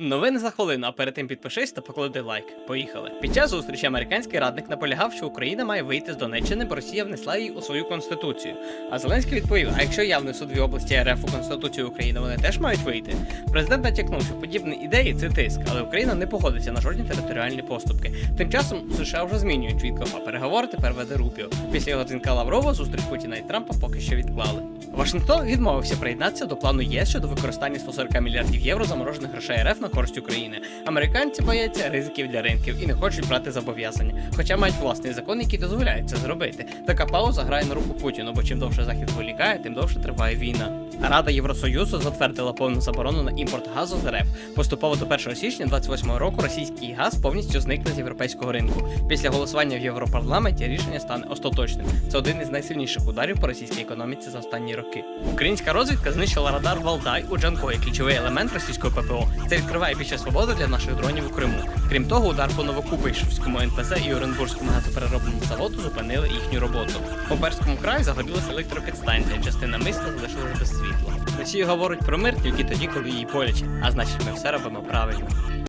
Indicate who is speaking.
Speaker 1: Новини за хвилину, а перед тим підпишись та поклади лайк. Поїхали. Під час зустрічі американський радник наполягав, що Україна має вийти з Донеччини, бо Росія внесла її у свою конституцію. А Зеленський відповів: а якщо я внесу дві області РФ у конституцію України, вони теж мають вийти. Президент натякнув, що подібні ідеї це тиск, але Україна не погодиться на жодні територіальні поступки. Тим часом США вже змінюють Вітков, а переговори тепер веде Рупіо. Після його дзвінка Лаврова зустріч Путіна і Трампа поки що відклали. Вашингтон відмовився приєднатися до плану ЄС щодо використання 140 мільярдів євро заморожених грошей РФ на користь України. Американці бояться ризиків для ринків і не хочуть брати зобов'язання, хоча мають власний закон, який дозволяє це зробити. Така пауза грає на руку Путіну, бо чим довше захід зволікає, тим довше триває війна. Рада Євросоюзу затвердила повну заборону на імпорт газу з РФ. Поступово до 1 січня 28 року російський газ повністю зникне з європейського ринку. Після голосування в Європарламенті рішення стане остаточним. Це один із найсильніших ударів по російській економіці за останні роки. Українська розвідка знищила радар Валдай у Джанкої, ключовий елемент російського ППО. Це відкриває більше свободи для наших дронів у Криму. Крім того, удар по Новокупейшівському НПЗ і Оренбурзькому газопереробному заводу зупинили їхню роботу. У Перському краї загорілася електропідстанція, частина міста залишилась без світла. Росія говорить про мир тільки тоді, коли їй боляче, а значить, ми все робимо правильно.